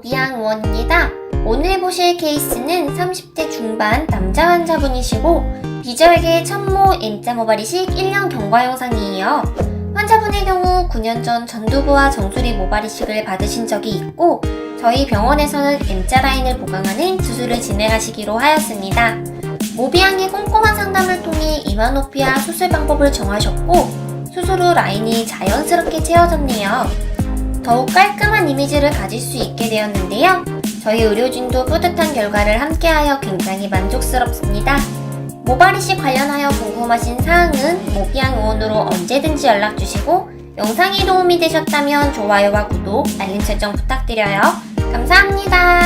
모비양 의원입니다. 오늘 보실 케이스는 30대 중반 남자 환자분이시고 비절개 천모 M자 모발이식 1년 경과 영상이에요. 환자분의 경우 9년 전 전두부와 정수리 모발이식을 받으신 적이 있고 저희 병원에서는 M자 라인을 보강하는 수술을 진행하시기로 하였습니다. 모비양의 꼼꼼한 상담을 통해 이마 높이와 수술 방법을 정하셨고 수술 후 라인이 자연스럽게 채워졌네요. 더욱 깔끔한 이미지를 가질 수 있게 되었는데요. 저희 의료진도 뿌듯한 결과를 함께하여 굉장히 만족스럽습니다. 모발이식 관련하여 궁금하신 사항은 모비양 의원으로 언제든지 연락 주시고 영상이 도움이 되셨다면 좋아요와 구독, 알림 설정 부탁드려요. 감사합니다.